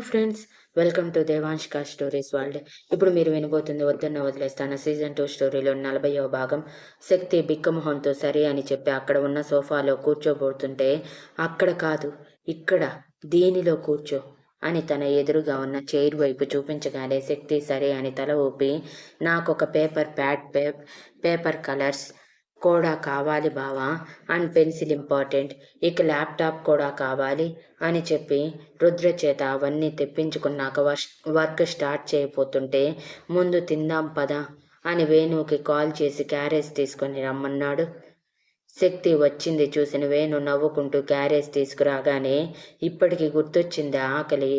Friends welcome to Devanshika stories world. ఇప్పుడు మీరు వినబోతుంది వద్దన్న వదిలేస్తాను. సీజన్ టూ స్టోరీలో నలభైవ భాగం. శక్తి బిక్కమొహంతో సరే అని చెప్పి అక్కడ ఉన్న సోఫాలో కూర్చోబోతుంటే అక్కడ కాదు ఇక్కడ దీనిలో కూర్చో అని తన ఎదురుగా ఉన్న చైర్ వైపు చూపించగానే శక్తి సరే అని తల ఊపి నాకు ఒక పేపర్ ప్యాడ్ పేపర్ కలర్స్ కూడా కావాలి బావా అండ్ పెన్సిల్ ఇంపార్టెంట్. ఇక ల్యాప్టాప్ కూడా కావాలి అని చెప్పి రుద్ర చేత అవన్నీ తెప్పించుకున్నాక వర్క్ స్టార్ట్ చేయబోతుంటే ముందు తిందాం పద అని వేణుకి కాల్ చేసి క్యారేజ్ తీసుకొని రమ్మన్నాడు. శక్తి వచ్చింది చూసిన వేణు నవ్వుకుంటూ క్యారేజ్ తీసుకురాగానే ఇప్పటికి గుర్తొచ్చింది ఆకలి.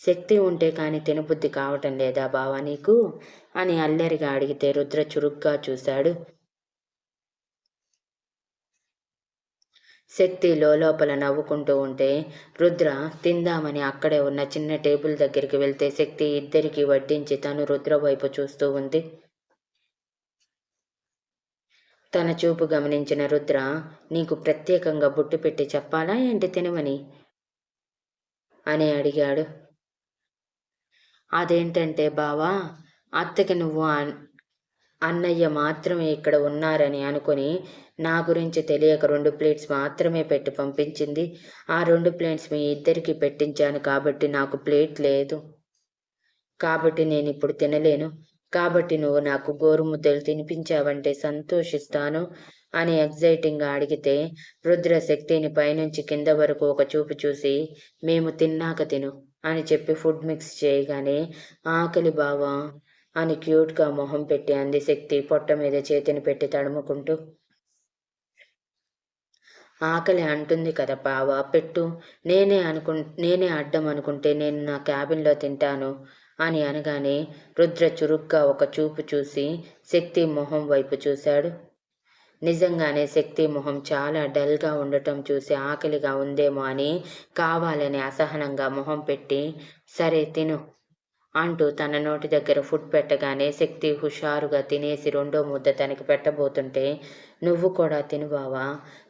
శక్తి ఉంటే కానీ తినబుద్ధి కావటం లేదా బావా నీకు? అని అల్లరిగా అడిగితే రుద్ర చురుగ్గా చూశాడు. శక్తి లోపల నవ్వుకుంటూ ఉంటే రుద్ర తిందామని అక్కడే ఉన్న చిన్న టేబుల్ దగ్గరికి వెళ్తే శక్తి ఇద్దరికి వడ్డించి తను రుద్ర వైపు చూస్తూ ఉంది. తన చూపు గమనించిన రుద్ర నీకు ప్రత్యేకంగా బుట్టు పెట్టి చెప్పాలా ఏంటి తినమని? అని అడిగాడు. అదేంటంటే బావా అత్తకి నువ్వు అన్నయ్య మాత్రమే ఇక్కడ ఉన్నారని అనుకుని నా గురించి తెలియక రెండు ప్లేట్స్ మాత్రమే పెట్టి పంపించింది. ఆ రెండు ప్లేట్స్ మీ ఇద్దరికి పెట్టించాను కాబట్టి నాకు ప్లేట్ లేదు. కాబట్టి నేను ఇప్పుడు తినలేను. కాబట్టి నువ్వు నాకు గోరుముద్దలు తినిపించావంటే సంతోషిస్తాను అని ఎగ్జైటింగ్గా అడిగితే రుద్ర శక్తిని పైనుంచి కింద వరకు ఒక చూపు చూసి మేము తిన్నాక తిను అని చెప్పి ఫుడ్ మిక్స్ చేయగానే ఆకలి బావా అని క్యూట్గా మొహం పెట్టి అంది శక్తి పొట్ట మీద చేతిని పెట్టి తడుముకుంటూ. ఆకలి అంటుంది కదా బావా పెట్టు. నేనే అనుకు నేనే అడ్డం అనుకుంటే నేను నా క్యాబిన్లో తింటాను అని అనగానే రుద్ర చురుగ్గా ఒక చూపు చూసి శక్తి మొహం వైపు చూశాడు. నిజంగానే శక్తి మొహం చాలా డల్గా ఉండటం చూసి ఆకలిగా ఉందేమో అని కావాలని అసహనంగా మొహం పెట్టి సరే తిను. అంటూ తన నోటి దగ్గర ఫుడ్ పెట్టగానే శక్తి హుషారుగా తినేసి రెండో ముద్ద తనకి పెట్టబోతుంటే నువ్వు కూడా తినుబావా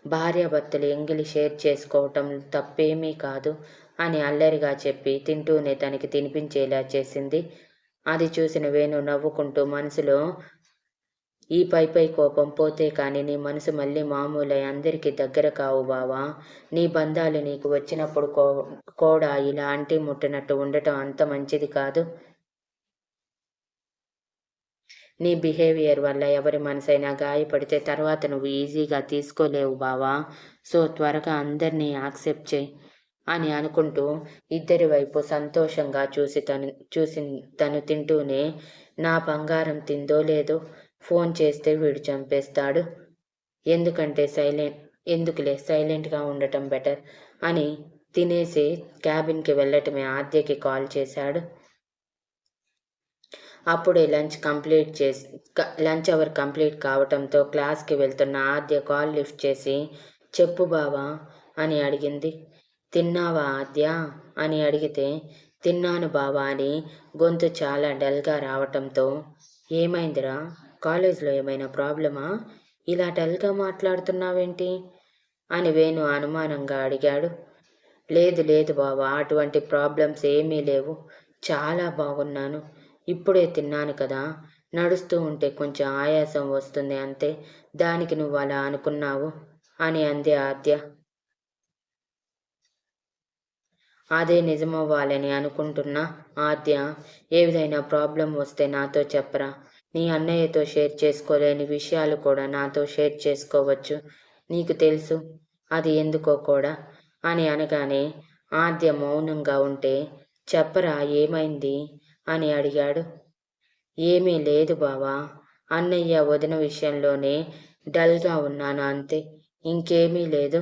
భార్యాభర్తలు ఎంగిలి షేర్ చేసుకోవటం తప్పేమీ కాదు అని అల్లరిగా చెప్పి తింటూనే తనకి తినిపించేలా చేసింది. అది చూసిన వేణు నవ్వుకుంటూ మనసులో ఈ పై పై కోపం పోతే కానీ నీ మనసు మళ్ళీ మామూలై అందరికీ దగ్గర కావు బావా. నీ బంధాలు నీకు వచ్చినప్పుడు కూడా? ఇలా అంటి ముట్టినట్టు ఉండటం అంత మంచిది కాదు. నీ బిహేవియర్ వల్ల ఎవరి మనసైనా గాయపడితే తర్వాత నువ్వు ఈజీగా తీసుకోలేవు బావా. సో త్వరగా అందరినీ యాక్సెప్ట్ చేయి అని అనుకుంటూ ఇద్దరి వైపు సంతోషంగా చూసి తను చూసి తను తింటూనే నా బంగారం తిందో లేదో ఫోన్ చేస్తే వీడు చంపేస్తాడు. ఎందుకంటే సైలెంట్ ఎందుకులే సైలెంట్గా ఉండటం బెటర్ అని తినేసి క్యాబిన్కి వెళ్ళటమే ఆద్యకి కాల్ చేశాడు. అప్పుడే లంచ్ కంప్లీట్ చేసి లంచ్ అవర్ కంప్లీట్ కావటంతో క్లాస్కి వెళ్తున్న ఆద్య కాల్ లిఫ్ట్ చేసి చెప్పు బావా అని అడిగింది. తిన్నావా ఆద్య? అని అడిగితే తిన్నాను బావా అని గొంతు చాలా డల్గా రావటంతో ఏమైందిరా? కాలేజ్లో ఏమైనా ప్రాబ్లమా? ఇలా డల్గా మాట్లాడుతున్నావేంటి? అని వేణు అనుమానంగా అడిగాడు. లేదు లేదు బావా అటువంటి ప్రాబ్లమ్స్ ఏమీ లేవు. చాలా బాగున్నాను. ఇప్పుడే తిన్నాను కదా. నడుస్తూ ఉంటే కొంచెం ఆయాసం వస్తుంది అంతే. దానికి నువ్వు అలా అనుకున్నావు? అని అంది ఆద్య. అదే నిజమవ్వాలని అనుకుంటున్నా ఆద్య. ఏ విధైనా ప్రాబ్లం వస్తే నాతో చెప్పరా? నీ అన్నయ్యతో షేర్ చేసుకోలేని విషయాలు కూడా నాతో షేర్ చేసుకోవచ్చు. నీకు తెలుసు అది ఎందుకో కూడా? అని అనగానే ఆద్య మౌనంగా ఉంటే చెప్పరా ఏమైంది? అని అడిగాడు. ఏమీ లేదు బావా అన్నయ్య వదిన విషయంలోనే డల్గా ఉన్నాను అంతే. ఇంకేమీ లేదు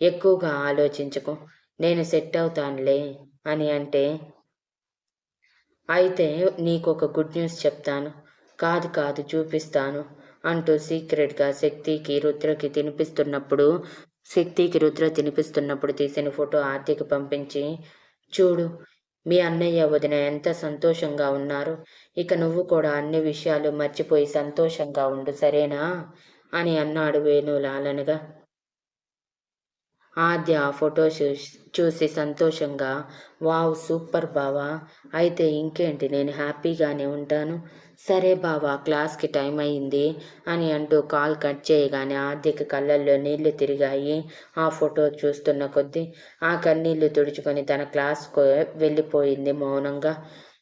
ఎక్కువగా ఆలోచించకు నేను సెట్ అవుతానులే అని అంటే అయితే నీకు ఒక గుడ్ న్యూస్ చెప్తాను. కాదు కాదు చూపిస్తాను అంటూ సీక్రెట్గా శక్తికి రుద్రకి తినిపిస్తున్నప్పుడు శక్తికి రుద్ర తినిపిస్తున్నప్పుడు తీసిన ఫోటో ఆర్తికి పంపించి చూడు మీ అన్నయ్య వదిన ఎంత సంతోషంగా ఉన్నారు. ఇక నువ్వు కూడా అన్ని విషయాలు మర్చిపోయి సంతోషంగా ఉండు సరేనా అని అన్నాడు వేణులాలనగా. ఆద్య ఆ ఫోటో చూసి సంతోషంగా వావ్ సూపర్ బావా. అయితే ఇంకేంటి నేను హ్యాపీగానే ఉంటాను. సరే బావా క్లాస్కి టైం అయింది అని అంటూ కాల్ కట్ చేయగానే ఆర్థిక కళ్ళల్లో నీళ్ళు తిరిగాయి. ఆ ఫోటో చూస్తున్న కొద్దీ ఆ కన్నీళ్ళు తుడుచుకొని తన క్లాస్కు వెళ్ళిపోయింది మౌనంగా.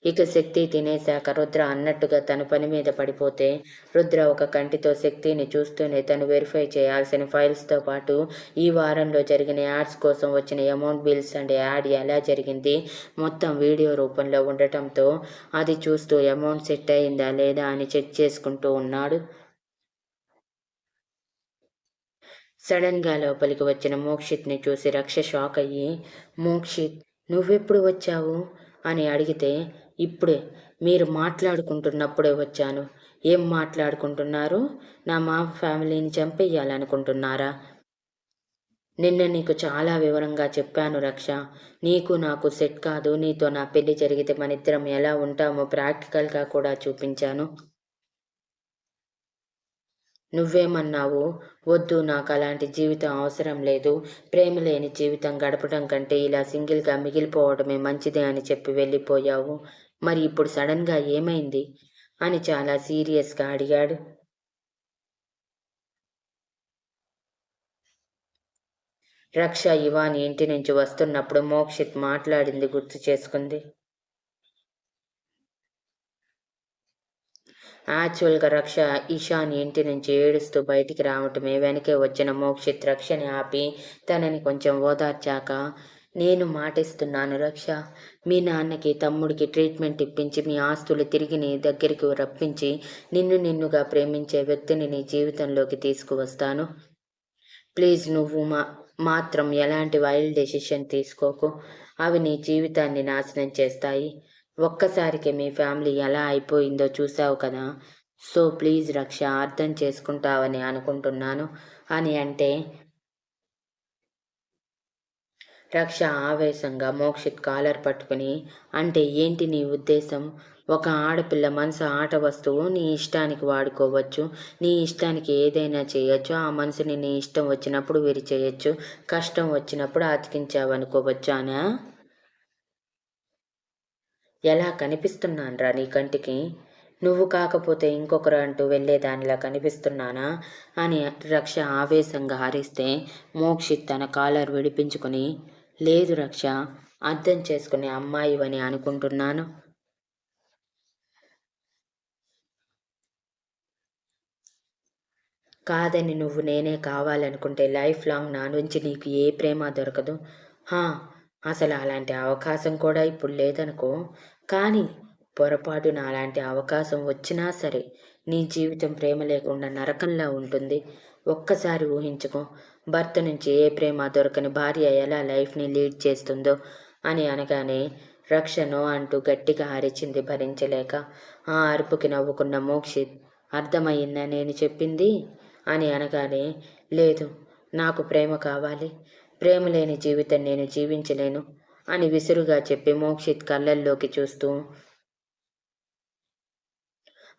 ఇక శక్తి తినేశాక రుద్ర అన్నట్టుగా తన పని మీద పడిపోతే రుద్ర ఒక కంటితో శక్తిని చూస్తూనే తను వెరిఫై చేయాల్సిన ఫైల్స్తో పాటు ఈ వారంలో జరిగిన యాడ్స్ కోసం వచ్చిన అమౌంట్ బిల్స్ అండ్ యాడ్ ఎలా జరిగింది మొత్తం వీడియో రూపంలో ఉండటంతో అది చూస్తూ అమౌంట్ సెట్ అయిందా లేదా అని చెక్ చేసుకుంటూ ఉన్నాడు. సడన్గా లోపలికి వచ్చిన మోక్షిత్ని చూసి రక్ష షాక్ అయ్యి మోక్షిత్ నువ్వెప్పుడు వచ్చావు? అని అడిగితే ఇప్పుడే మీరు మాట్లాడుకుంటున్నప్పుడే వచ్చాను. ఏం మాట్లాడుకుంటున్నారు? నా మా ఫ్యామిలీని చంపేయాలనుకుంటున్నారా నిన్న నీకు చాలా వివరంగా చెప్పాను రక్ష. నీకు నాకు సెట్ కాదు. నీతో నా పెళ్ళి జరిగితే మన ఇద్దరం ఎలా ఉంటామో ప్రాక్టికల్గా కూడా చూపించాను. నువ్వేమన్నావు? వద్దు నాకు అలాంటి జీవితం అవసరం లేదు. ప్రేమ లేని జీవితం గడపడం కంటే ఇలా సింగిల్గా మిగిలిపోవడమే మంచిదే అని చెప్పి వెళ్ళిపోయావు. మరి ఇప్పుడు సడన్గా ఏమైంది? అని చాలా సీరియస్గా అడిగాడు. రక్ష ఇవాన్ ఇంటి నుంచి వస్తున్నప్పుడు మోక్షిత్ మాట్లాడింది గుర్తు చేసుకుంది. యాక్చువల్గా రక్ష ఇషాన్ ఇంటి నుంచి ఏడుస్తూ బయటికి రావటమే వెనకే వచ్చిన మోక్షిత్ రక్షని ఆపి తనని కొంచెం ఓదార్చాక నేను మాటిస్తున్నాను రక్ష. మీ నాన్నకి తమ్ముడికి ట్రీట్మెంట్ ఇప్పించి మీ ఆస్తులు తిరిగి నీ దగ్గరికి రప్పించి నిన్ను నిన్నుగా ప్రేమించే వ్యక్తిని నీ జీవితంలోకి తీసుకువస్తాను. ప్లీజ్ నువ్వు మా మాత్రం ఎలాంటి వైల్డ్ డెసిషన్ తీసుకోకు. అవి నీ జీవితాన్ని నాశనం చేస్తాయి. ఒక్కసారికి మీ ఫ్యామిలీ ఎలా అయిపోయిందో చూసావు కదా. సో ప్లీజ్ రక్ష అర్థం చేసుకుంటావని అనుకుంటున్నాను. అని అంటే రక్ష ఆవేశంగా మోక్షిత్ కాలర్ పట్టుకుని అంటే ఏంటి నీ ఉద్దేశం? ఒక ఆడపిల్ల మనసు ఆట వస్తువు నీ ఇష్టానికి వాడుకోవచ్చు. నీ ఇష్టానికి ఏదైనా చేయొచ్చు. ఆ మనసుని నీ ఇష్టం వచ్చినప్పుడు విరి చేయొచ్చు. కష్టం వచ్చినప్పుడు అతికించావనుకోవచ్చు అనా? ఎలా కనిపిస్తున్నాన్రా నీ కంటికి? నువ్వు కాకపోతే ఇంకొకరు అంటూ వెళ్ళేదానిలా కనిపిస్తున్నానా? అని రక్ష ఆవేశంగా హరిస్తే మోక్షిత్ తన కాలర్ విడిపించుకుని లేదు రక్ష అర్థం చేసుకునే అమ్మాయివని అనుకుంటున్నాను. కాదని నువ్వు నేనే కావాలనుకుంటే లైఫ్ లాంగ్ నా నుంచి నీకు ఏ ప్రేమ దొరకదు. హా అసలు అలాంటి అవకాశం కూడా ఇప్పుడు లేదనుకో. కానీ పొరపాటున అలాంటి అవకాశం వచ్చినా సరే నీ జీవితం ప్రేమ లేకుండా నరకంలా ఉంటుంది. ఒక్కసారి ఊహించుకో భర్త నుంచి ఏ ప్రేమ దొరకని భార్య ఎలా లైఫ్ని లీడ్ చేస్తుందో అని అనగానే రక్షను అంటూ గట్టిగా అరిచింది భరించలేక ఆ అరుపుకి నవ్వుకున్న మోక్షిత్ అర్థమయ్యిందా నేను చెప్పింది? అని అనగానే లేదు నాకు ప్రేమ కావాలి ప్రేమ లేని జీవితం నేను జీవించలేను అని విసురుగా చెప్పి మోక్షిత్ కళ్ళల్లోకి చూస్తూ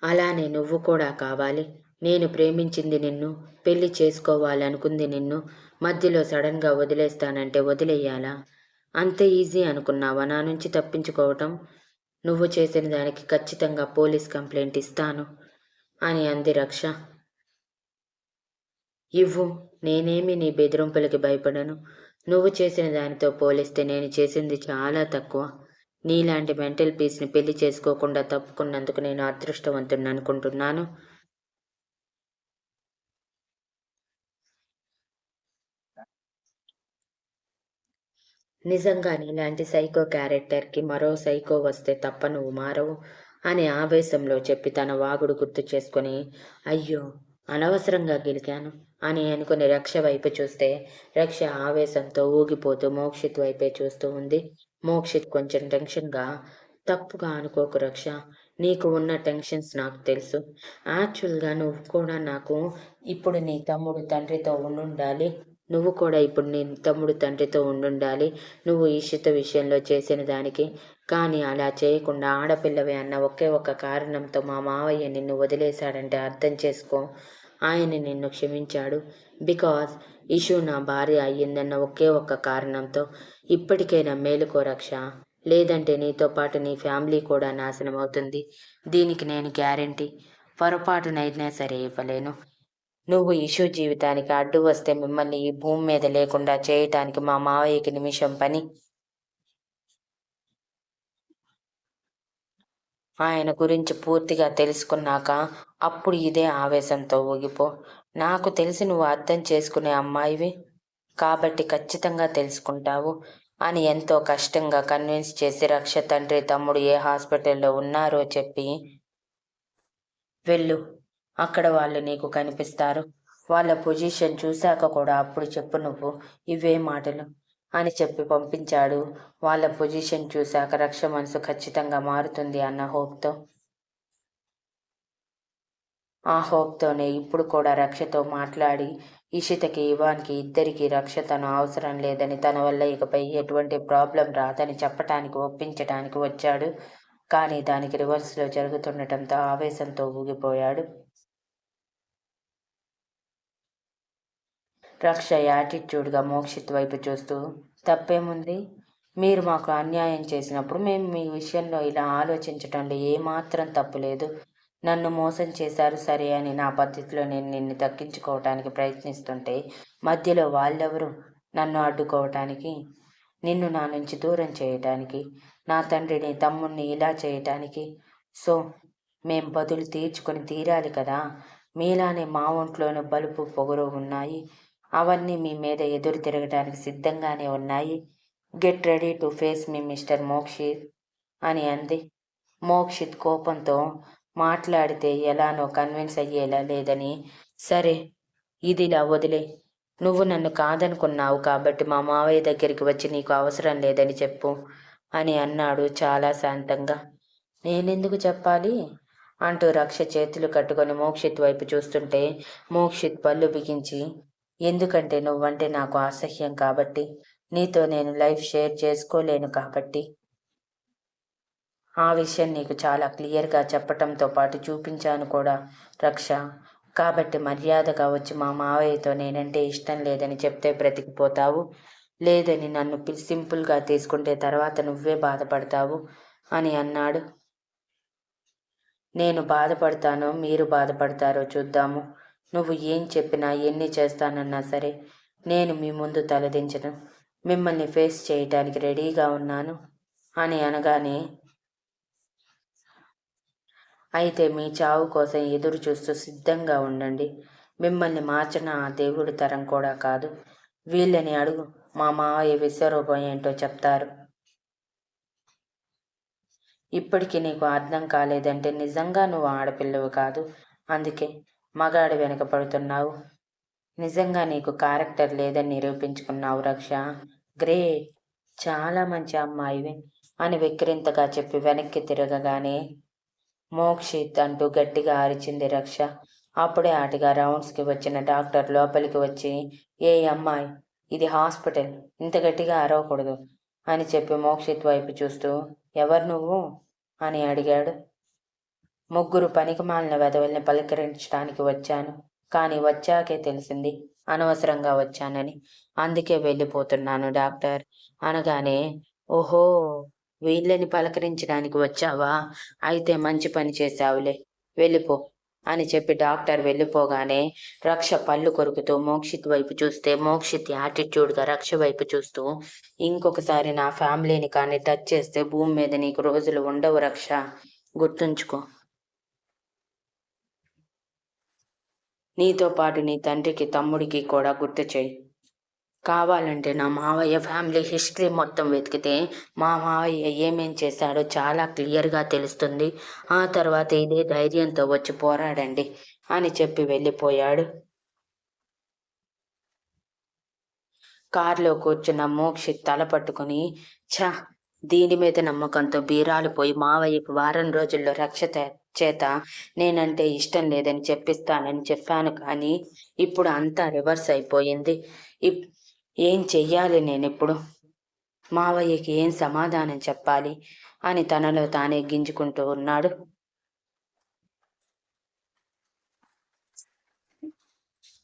అలానే నువ్వు కూడా కావాలి నేను ప్రేమించింది నిన్ను పెళ్ళి చేసుకోవాలనుకుంది నిన్ను మధ్యలో సడన్గా వదిలేస్తానంటే వదిలేయాలా? అంతే ఈజీ అనుకున్నావా? నా నుంచి తప్పించుకోవటం నువ్వు చేసిన దానికి ఖచ్చితంగా పోలీస్ కంప్లైంట్ ఇస్తాను అని అంది రక్ష. ఇవ్వు నేనేమి నీ బెదిరింపులకి భయపడను. నువ్వు చేసిన దానితో పోలిస్తే నేను చేసింది చాలా తక్కువ. నీలాంటి మెంటల్ పీస్ని పెళ్ళి చేసుకోకుండా తప్పుకున్నందుకు నేను అదృష్టవంతుని అనుకుంటున్నాను. నిజంగానే ఇలాంటి సైకో క్యారెక్టర్కి మరో సైకో వస్తే తప్ప నువ్వు మారవు అని ఆవేశంలో చెప్పి తన వాగుడు గుర్తు చేసుకుని అయ్యో అనవసరంగా గెలికాను అని అనుకుని రక్ష వైపు చూస్తే రక్ష ఆవేశంతో ఊగిపోతూ మోక్షిత్ వైపే చూస్తూ ఉంది. మోక్షిత్ కొంచెం టెన్షన్గా తప్పుగా అనుకోకు రక్ష నీకు ఉన్న టెన్షన్స్ నాకు తెలుసు. యాక్చువల్గా నువ్వు కూడా నాకు ఇప్పుడు నీ తమ్ముడు తండ్రితో ఉండుండాలి. నువ్వు కూడా ఇప్పుడు నీ తమ్ముడు తండ్రితో ఉండుండాలి. నువ్వు ఈషిత విషయంలో చేసిన దానికి కానీ అలా చేయకుండా ఆడపిల్లవే అన్న ఒకే ఒక కారణంతో మా మావయ్య నిన్ను వదిలేశాడంటే అర్థం చేసుకో. ఆయన నిన్ను క్షమించాడు. బికాస్ ఇషు నా భార్య అయ్యిందన్న ఒకే ఒక్క కారణంతో ఇప్పటికైనా మేలుకో రక్ష. లేదంటే నీతో పాటు నీ ఫ్యామిలీ కూడా నాశనం అవుతుంది దీనికి నేను గ్యారంటీ. పొరపాటునైనా సరే ఇవ్వలేను. నువ్వు ఇషు జీవితానికి అడ్డు వస్తే మిమ్మల్ని ఈ భూమి మీద లేకుండా చేయటానికి మా మావయ్యకి నిమిషం పని. ఆయన గురించి పూర్తిగా తెలుసుకున్నాక అప్పుడు ఇదే ఆవేశంతో ఊగిపో. నాకు తెలిసి నువ్వు అర్థం చేసుకునే అమ్మాయివి కాబట్టి ఖచ్చితంగా తెలుసుకుంటావు అని ఎంతో కష్టంగా కన్విన్స్ చేసి రక్ష తండ్రి తమ్ముడు ఏ హాస్పిటల్లో ఉన్నారో చెప్పి వెళ్ళు. అక్కడ వాళ్ళు నీకు కనిపిస్తారు. వాళ్ళ పొజిషన్ చూశాక కూడా అప్పుడు చెప్పు నువ్వు ఇవే మాటలు అని చెప్పి పంపించాడు. వాళ్ళ పొజిషన్ చూశాక రక్ష మనసు ఖచ్చితంగా మారుతుంది అన్న హోప్తో. ఆ హోప్తోనే ఇప్పుడు కూడా రక్షతో మాట్లాడి ఇషితకి ఇవాన్కి ఇద్దరికి రక్ష తను అవసరం లేదని తన వల్ల ఇకపై ఎటువంటి ప్రాబ్లం రాదని చెప్పటానికి ఒప్పించటానికి వచ్చాడు. కానీ దానికి రివర్స్లో జరుగుతుండటంతో ఆవేశంతో ఊగిపోయాడు. రక్ష యాటిట్యూడ్గా మోక్షిత్ వైపు చూస్తూ తప్పేముంది? మీరు మాకు అన్యాయం చేసినప్పుడు మేము మీ విషయంలో ఇలా ఆలోచించటంలో ఏమాత్రం తప్పులేదు నన్ను మోసం చేశారు సరే అని నా పద్ధతిలో నేను నిన్ను తగ్గించుకోవటానికి ప్రయత్నిస్తుంటే మధ్యలో వాళ్ళెవరు? నన్ను అడ్డుకోవటానికి? నిన్ను నా నుంచి దూరం చేయటానికి? నా తండ్రిని తమ్ముణ్ణి ఇలా చేయటానికి? సో మేం బదులు తీర్చుకొని తీరాలి కదా. మీలానే మా ఒంట్లోనూ బలుపు పొగరు ఉన్నాయి. అవన్నీ మీ మీద ఎదురు తిరగటానికి సిద్ధంగానే ఉన్నాయి. Get ready to face me mister Mokshith అని అంది. మోక్షిత్ కోపంతో మాట్లాడితే ఎలానో కన్విన్స్ అయ్యేలా లేదని. సరే ఇదిలా వదిలే. నువ్వు నన్ను కాదనుకున్నావు కాబట్టి మా మావయ్య దగ్గరికి వచ్చి నీకు అవసరం లేదని చెప్పు అని అన్నాడు చాలా శాంతంగా. నేనెందుకు చెప్పాలి? అంటూ రక్ష చేతులు కట్టుకొని మోక్షిత్ వైపు చూస్తుంటే మోక్షిత్ పళ్ళు బిగించి ఎందుకంటే నువ్వంటే నాకు అసహ్యం కాబట్టి నీతో నేను లైఫ్ షేర్ చేసుకోలేను కాబట్టి. ఆ విషయం నీకు చాలా క్లియర్గా చెప్పటంతో పాటు చూపించాను కూడా రక్ష. కాబట్టి మర్యాదగా వచ్చి మా మావయ్యతో నేనంటే ఇష్టం లేదని చెప్తే బ్రతికిపోతావు? లేదని నన్ను సింపుల్గా తీసుకుంటే తర్వాత నువ్వే బాధపడతావు? అని అన్నాడు. నేను బాధపడతానో మీరు బాధపడతారో చూద్దాము. నువ్వు ఏం చెప్పినా ఎన్ని చేస్తానన్నా సరే నేను మీ ముందు తలదించను. మిమ్మల్ని ఫేస్ చేయటానికి రెడీగా ఉన్నాను అని అనగానే అయితే మీ చావు కోసం ఎదురు చూస్తూ సిద్ధంగా ఉండండి. మిమ్మల్ని మార్చిన ఆ దేవుడి తరం కూడా కాదు. వీళ్ళని అడుగు. మా మావయ్య విశ్వరూపం ఏంటో చెప్తారు. ఇప్పటికీ నీకు అర్థం కాలేదంటే నిజంగా నువ్వు ఆడపిల్లవు కాదు. అందుకే మగాడి వెనకపడుతున్నావు నిజంగా నీకు క్యారెక్టర్ లేదని నిరూపించుకున్నావు రక్ష. గ్రేట్. చాలా మంచి అమ్మాయివి అని విక్రింతగా చెప్పి వెనక్కి తిరగగానే మోక్షిత్ అంటూ గట్టిగా అరిచింది రక్ష. అప్పుడే ఆటిగా రౌండ్స్కి వచ్చిన డాక్టర్ లోపలికి వచ్చి ఏ అమ్మాయి ఇది హాస్పిటల్. ఇంత గట్టిగా అరవకూడదు అని చెప్పి మోక్షిత్ వైపు చూస్తూ ఎవరు నువ్వు? అని అడిగాడు. ముగ్గురు పనికిమాలిన వెదవల్ని వెధవల్ని పలకరించడానికి వచ్చాను. కానీ వచ్చాకే తెలిసింది అనవసరంగా వచ్చానని. అందుకే వెళ్ళిపోతున్నాను డాక్టర్. అనగానే ఓహో వీళ్ళని పలకరించడానికి వచ్చావా? అయితే మంచి పని చేశావులే వెళ్ళిపో అని చెప్పి డాక్టర్ వెళ్ళిపోగానే రక్ష పళ్ళు కొరుకుతూ మోక్షిత్ వైపు చూస్తే మోక్షిత్ యాటిట్యూడ్గా రక్ష వైపు చూస్తూ ఇంకొకసారి నా ఫ్యామిలీని కానీ టచ్ చేస్తే భూమి మీద నీకు రోజులు ఉండవు రక్ష. గుర్తుంచుకో. నీతో పాటు నీ తండ్రికి తమ్ముడికి కూడా గుర్తు చేయి. కావాలంటే నా మావయ్య ఫ్యామిలీ హిస్టరీ మొత్తం వెతికితే మా మావయ్య ఏమేం చేశాడో చాలా క్లియర్గా తెలుస్తుంది. ఆ తర్వాత ఇదే ధైర్యంతో వచ్చి పోరాడండి అని చెప్పి వెళ్ళిపోయాడు. కారులో కూర్చున్న మోక్షి తల పట్టుకుని ఛ! దీని మీద నమ్మకంతో బీరాలు పోయి మావయ్యకు వారం రోజుల్లో రక్ష చేత నేనంటే ఇష్టం లేదని చెప్పిస్తానని చెప్పాను కానీ ఇప్పుడు అంతా రివర్స్ అయిపోయింది. ఏం చెయ్యాలి నేనిప్పుడు? మావయ్యకి ఏం సమాధానం చెప్పాలి? అని తనలో తానే గింజుకుంటూ ఉన్నాడు.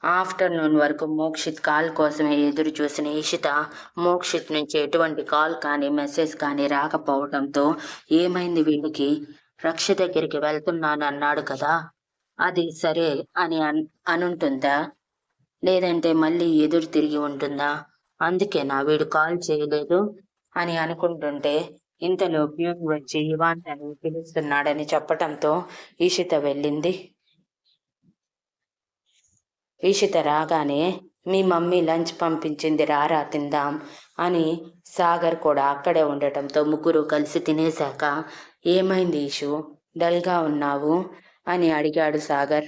ఆఫ్టర్నూన్ వరకు మోక్షిత్ కాల్ కోసమే ఎదురు చూసిన ఇషిత మోక్షిత్ నుంచి ఎటువంటి కాల్ కానీ మెసేజ్ కానీ రాకపోవడంతో ఏమైంది వీడికి? రక్ష దగ్గరికి వెళ్తున్నాను అన్నాడు కదా. అది సరే అని అనుంటుందా? లేదంటే మళ్ళీ ఎదురు తిరిగి ఉంటుందా? అందుకే నా వీడు కాల్ చేయలేదు అని అనుకుంటుంటే ఇంతలో ప్యూన్ వచ్చి ఇవాన్ అని పిలుస్తున్నాడని చెప్పటంతో ఈషిత వెళ్ళింది. ఈషిత రాగానే మీ మమ్మీ లంచ్ పంపించింది రారా తిందాం అని సాగర్ కూడా అక్కడే ఉండటంతో ముగ్గురు కలిసి తినేశాక ఏమైంది ఈషు? డల్గా ఉన్నావు? అని అడిగాడు సాగర్.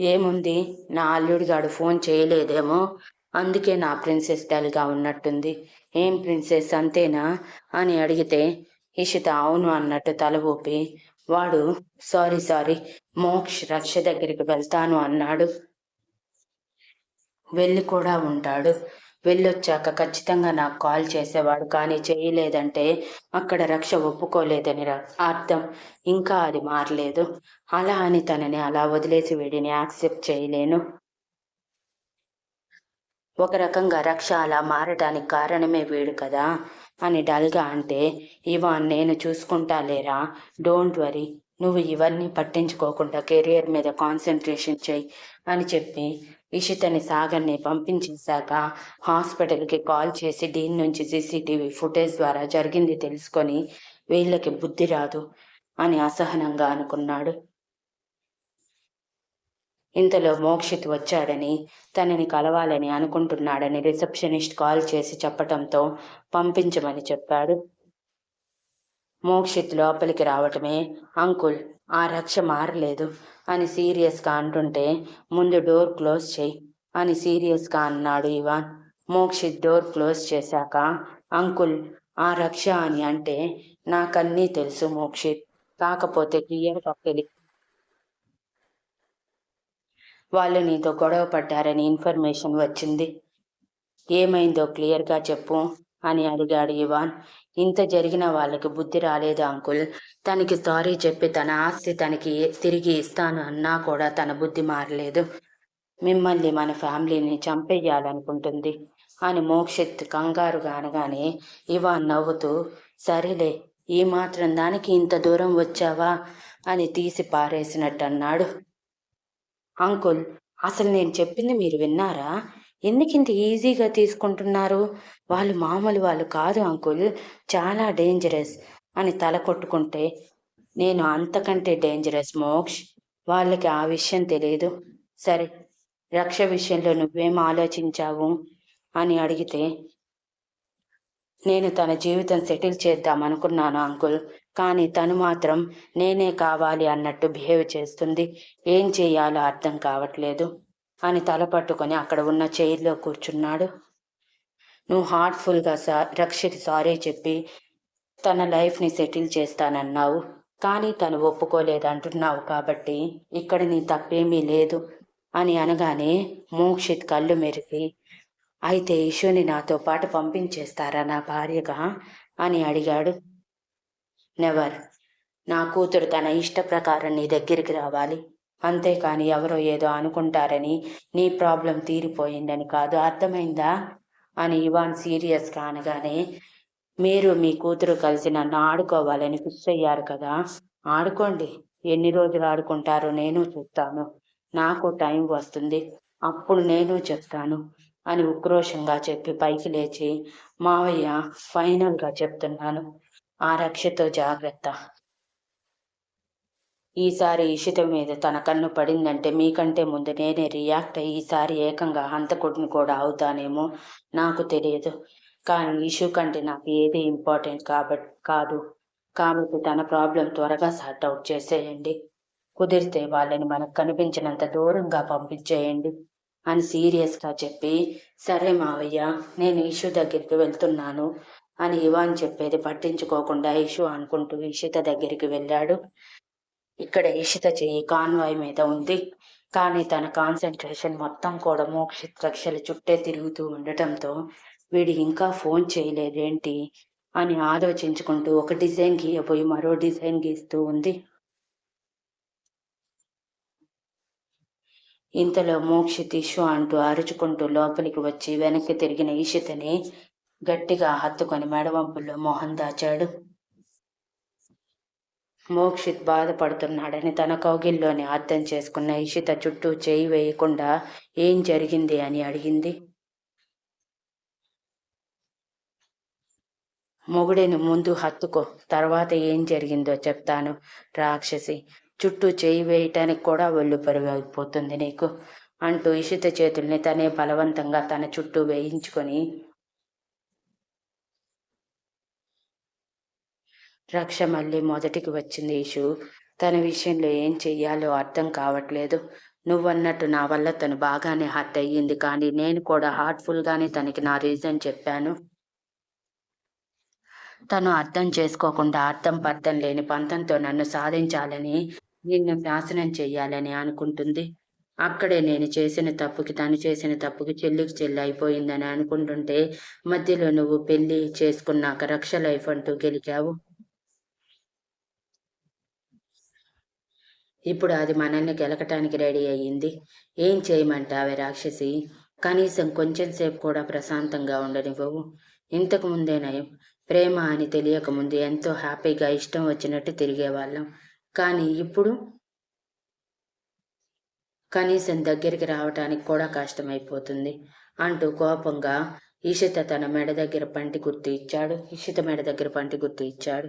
ఏముంది? నా అల్లుడిగాడు ఫోన్ చేయలేదేమో? అందుకే నా ప్రిన్సెస్ డల్గా ఉన్నట్టుంది. ఏం ప్రిన్సెస్ అంతేనా? అని అడిగితే ఇషిత అవును అన్నట్టు తల ఊపి వాడు సారీ సారీ మోక్ష్ రక్ష దగ్గరికి వెళ్తాను అన్నాడు. వెళ్ళి కూడా ఉంటాడు. వెళ్ళొచ్చాక ఖచ్చితంగా నాకు కాల్ చేసేవాడు కానీ చేయలేదంటే అక్కడ రక్ష ఒప్పుకోలేదని ర- అర్థం. ఇంకా అది మారలేదు. అలా అని తనని అలా వదిలేసి వీడిని యాక్సెప్ట్ చేయలేను. ఒక రకంగా రక్ష అలా మారడానికి కారణమే వీడు కదా అని డల్గా అంటే ఇవాన్ నేను చూసుకుంటా లేరా డోంట్ వరీ. నువ్వు ఇవన్నీ పట్టించుకోకుండా కెరియర్ మీద కాన్సన్ట్రేషన్ చెయ్యి అని చెప్పి ఇషితని సాగర్ని పంపించేశాక హాస్పిటల్కి కాల్ చేసి దీని నుంచి సీసీటీవీ ఫుటేజ్ ద్వారా జరిగింది తెలుసుకొని వీళ్ళకి బుద్ధి రాదు అని అసహనంగా అనుకున్నాడు. ఇంతలో మోక్షిత్ వచ్చాడని తనని కలవాలని అనుకుంటున్నాడని రిసెప్షనిస్ట్ కాల్ చేసి చెప్పటంతో పంపించమని చెప్పాడు. మోక్షిత్ లోపలికి రావటమే అంకుల్ ఆ రక్ష మారలేదు. అని సీరియస్గా అంటుంటే ముందు డోర్ క్లోజ్ చేయి అని సీరియస్గా అన్నాడు ఇవాన్. మోక్షిత్ డోర్ క్లోజ్ చేశాక అంకుల్ ఆ రక్ష అని అంటే నాకన్నీ తెలుసు మోక్షిత్ కాకపోతే క్లియర్గా తెలియదు వాళ్ళు నీతో గొడవ పడ్డారని ఇన్ఫర్మేషన్ వచ్చింది. ఏమైందో క్లియర్గా చెప్పు అని అడిగాడు ఇవాన్. ఇంత జరిగిన వాళ్ళకి బుద్ధి రాలేదు అంకుల్. తనకి సారీ చెప్పి తన ఆస్తి తనకి తిరిగి ఇస్తాను అన్నా కూడా తన బుద్ధి మారలేదు. మిమ్మల్ని మన ఫ్యామిలీని చంపేయాలనుకుంటుంది అని మోక్షిత్ కంగారుగా అనగానే ఇవా నవ్వుతూ సరేలే ఈ మాత్రం దానికి ఇంత దూరం వచ్చావా అని తీసి పారేసినట్టు అన్నాడు అంకుల్ అసలు నేను చెప్పింది మీరు విన్నారా? ఎందుకు ఇంత ఈజీగా తీసుకుంటున్నారు? వాళ్ళు మామూలు వాళ్ళు కాదు అంకుల్. చాలా డేంజరస్ అని తల కొట్టుకుంటే నేను అంతకంటే డేంజరస్ మోక్ష్. వాళ్ళకి ఆ విషయం తెలియదు సరే రక్ష విషయంలో నువ్వేం ఆలోచించావు అని అడిగితే నేను తన జీవితం సెటిల్ చేద్దాం అనుకున్నాను అంకుల్. కానీ తను మాత్రం నేనే కావాలి అన్నట్టు బిహేవ్ చేస్తుంది. ఏం చేయాలో అర్థం కావట్లేదు. అని తల పట్టుకొని అక్కడ ఉన్న చైర్లో కూర్చున్నాడు. నువ్వు హార్ట్ఫుల్గా సా రక్షిత్ సారీ చెప్పి తన లైఫ్ని సెటిల్ చేస్తానన్నావు. కానీ తను ఒప్పుకోలేదంటున్నావు కాబట్టి ఇక్కడ నీ తప్పేమీ లేదు అని అనగానే మోక్షిత్ కళ్ళు మెరిసి అయితే ఇషుని నాతో పాటు పంపించేస్తారా నా భార్యగా? అని అడిగాడు. నెవర్ నా కూతురు తన ఇష్ట ప్రకారం నీ దగ్గరికి రావాలి. అంతేకాని ఎవరో ఏదో అనుకుంటారని నీ ప్రాబ్లం తీరిపోయిందని కాదు. అర్థమైందా? అని ఇవాన్ సీరియస్గా అనగానే మీరు మీ కూతురు కలిసి నన్ను ఆడుకోవాలని ఫిక్స్ అయ్యారు కదా? ఆడుకోండి. ఎన్ని రోజులు ఆడుకుంటారో నేను చూస్తాను. నాకు టైం వస్తుంది. అప్పుడు నేను చెప్తాను అని ఉక్రోషంగా చెప్పి పైకి లేచి మావయ్య ఫైనల్గా చెప్తున్నాను. ఆ రక్షతో జాగ్రత్త. ఈసారి ఇషిత మీద తన కన్ను పడిందంటే మీకంటే ముందు నేనే రియాక్ట్ అయ్యి ఈసారి ఏకంగా హంతకుడిని కూడా అవుతానేమో నాకు తెలియదు. కానీ ఇష్యూ కంటే నాకు ఏది ఇంపార్టెంట్ కాబట్టి కాదు. కాబట్టి తన ప్రాబ్లం త్వరగా సార్ట్ అవుట్ చేసేయండి. కుదిరితే వాళ్ళని మనకు కనిపించినంత దూరంగా పంపించేయండి అని సీరియస్గా చెప్పి సరే మావయ్య నేను ఇషు దగ్గరికి వెళ్తున్నాను అని ఇవాన్ చెప్పేది పట్టించుకోకుండా ఇషు అనుకుంటూ ఇషిత దగ్గరికి వెళ్ళాడు. ఇక్కడ ఇషిత చెయ్యి కాన్వాయ్ మీద ఉంది. కానీ తన కాన్సన్ట్రేషన్ మొత్తం కూడా మోక్షిత్ రక్షల చుట్టే తిరుగుతూ ఉండటంతో వీడు ఇంకా ఫోన్ చేయలేదేంటి అని ఆలోచించుకుంటూ ఒక డిజైన్ గీయబోయి మరో డిజైన్ గీస్తూ ఉంది. ఇంతలో మోక్షిత్ ఇషు అంటూ అరుచుకుంటూ లోపలికి వచ్చి వెనక్కి తిరిగిన ఈషితని గట్టిగా హత్తుకొని మెడవంపుల్లో మొహం దాచాడు. మోక్షిత్ బాధపడుతున్నాడని తన కౌగిల్లోనే అర్థం చేసుకున్న ఇషిత చుట్టూ చేయి వేయకుండా ఏం జరిగింది అని అడిగింది. మొగుడిని ముందు హత్తుకో తర్వాత ఏం జరిగిందో చెప్తాను రాక్షసి. చుట్టూ చేయి వేయటానికి కూడా ఒళ్ళు పరుగైపోతుంది నీకు అంటూ ఇషిత చేతుల్ని తనే బలవంతంగా తన చుట్టూ వేయించుకొని రక్ష మళ్ళీ మొదటికి వచ్చింది ఇషు తన విషయంలో ఏం చెయ్యాలో అర్థం కావట్లేదు. నువ్వన్నట్టు నా వల్ల తను బాగానే హర్ట్ అయ్యింది కానీ నేను కూడా హార్ట్ఫుల్గానే తనకి నా రీజన్ చెప్పాను. తను అర్థం చేసుకోకుండా అర్థం పర్థం లేని పంతంతో నన్ను సాధించాలని నిన్ను నాశనం చెయ్యాలని అనుకుంటుంది. అక్కడే నేను చేసిన తప్పుకి తను చేసిన తప్పుకి చెల్లికి చెల్లి అయిపోయిందని అనుకుంటుంటే మధ్యలో నువ్వు పెళ్ళి చేసుకున్నాక రక్ష లైఫ్ అంటూ గెలిచావు. ఇప్పుడు అది మనల్ని గెలకటానికి రెడీ అయ్యింది. ఏం చేయమంటావే రాక్షసి? కనీసం కొంచెం సేపు కూడా ప్రశాంతంగా ఉండనివ్వవు. ఇంతకు ముందే నయం. ప్రేమ అని తెలియక ముందు ఎంతో హ్యాపీగా ఇష్టం వచ్చినట్టు తిరిగేవాళ్ళం. కానీ ఇప్పుడు కనీసం దగ్గరికి రావటానికి కూడా కష్టమైపోతుంది అంటూ కోపంగా ఇషిత తన మెడ దగ్గర పంటి గుర్తు ఇచ్చాడు. ఇషిత మెడ దగ్గర పంటి గుర్తు ఇచ్చాడు.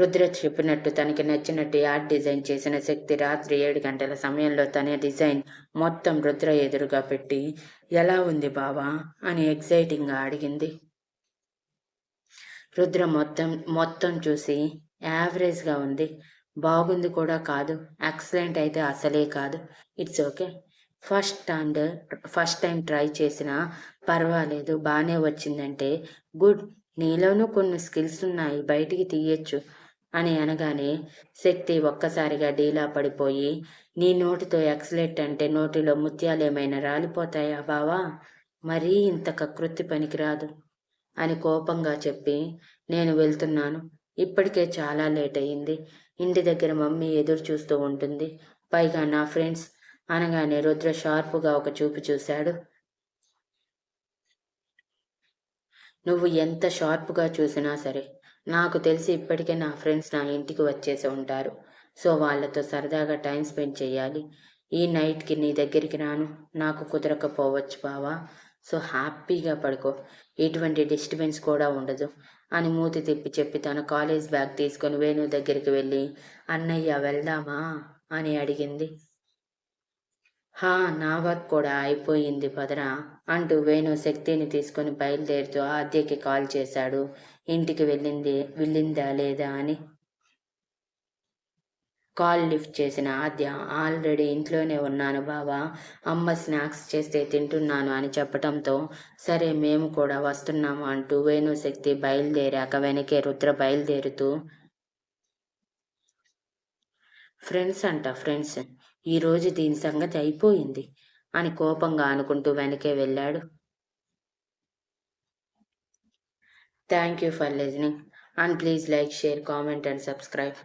రుద్ర చెప్పినట్టు తనకి నచ్చినట్టు యాడ్ డిజైన్ చేసిన శక్తి రాత్రి ఏడు గంటల సమయంలో తన డిజైన్ మొత్తం రుద్ర ఎదురుగా పెట్టి ఎలా ఉంది బావా? అని ఎగ్జైటింగ్గా అడిగింది. రుద్ర మొత్తం మొత్తం చూసి యావరేజ్గా ఉంది. బాగుంది కూడా కాదు. ఎక్సలెంట్ అయితే అసలే కాదు. It's okay. First and first time try చేసినా పర్వాలేదు. బాగానే వచ్చిందంటే గుడ్. నీలోనూ కొన్ని స్కిల్స్ ఉన్నాయి. బయటికి తీయచ్చు. అని అనగానే శక్తి ఒక్కసారిగా డీలా పడిపోయి నీ నోటితో ఎక్సలెట్ అంటే నోటిలో ముత్యాలు ఏమైనా రాలిపోతాయా బావా? మరీ ఇంత కకృత్తి పనికిరాదు అని కోపంగా చెప్పి నేను వెళ్తున్నాను. ఇప్పటికే చాలా లేట్ అయ్యింది ఇంటి దగ్గర మమ్మీ ఎదురు చూస్తూ ఉంటుంది. పైగా నా ఫ్రెండ్స్ అనగానే రుద్ర షార్పుగా ఒక చూపు చూశాడు. నువ్వు ఎంత షార్ప్గా చూసినా సరే నాకు తెలిసి ఇప్పటికే నా ఫ్రెండ్స్ నా ఇంటికి వచ్చేసి ఉంటారు. సో వాళ్ళతో సరదాగా టైం స్పెండ్ చేయాలి. ఈ నైట్కి నీ దగ్గరికి రాను. నాకు కుదరకపోవచ్చు బావా. సో హ్యాపీగా పడుకో. ఎటువంటి డిస్టర్బెన్స్ కూడా ఉండదు అని మూతి తిప్పి చెప్పి తన కాలేజ్ బ్యాగ్ తీసుకొని వేణు దగ్గరికి వెళ్ళి అన్నయ్య వెళ్దామా? అని అడిగింది. హా నా వర్క్ కూడా అయిపోయింది పదరా అంటూ వేణు శక్తిని తీసుకొని బయలుదేరుతూ ఆద్యకి కాల్ చేశాడు. ఇంటికి వెళ్ళింది వెళ్ళిందా లేదా అని. కాల్ లిఫ్ట్ చేసిన ఆద్య ఆల్రెడీ ఇంట్లోనే ఉన్నాను బావా అమ్మ స్నాక్స్ చేస్తే తింటున్నాను అని చెప్పటంతో సరే మేము కూడా వస్తున్నాము అంటూ వేణుశక్తి బయలుదేరాక వెనకే రుద్ర బయలుదేరుతూ ఫ్రెండ్స్ అంట ఫ్రెండ్స్. ఈరోజు దీని సంగతి అయిపోయింది అని కోపంగా అనుకుంటూ వెనకే వెళ్ళాడు. Thank you for listening and please like share comment and subscribe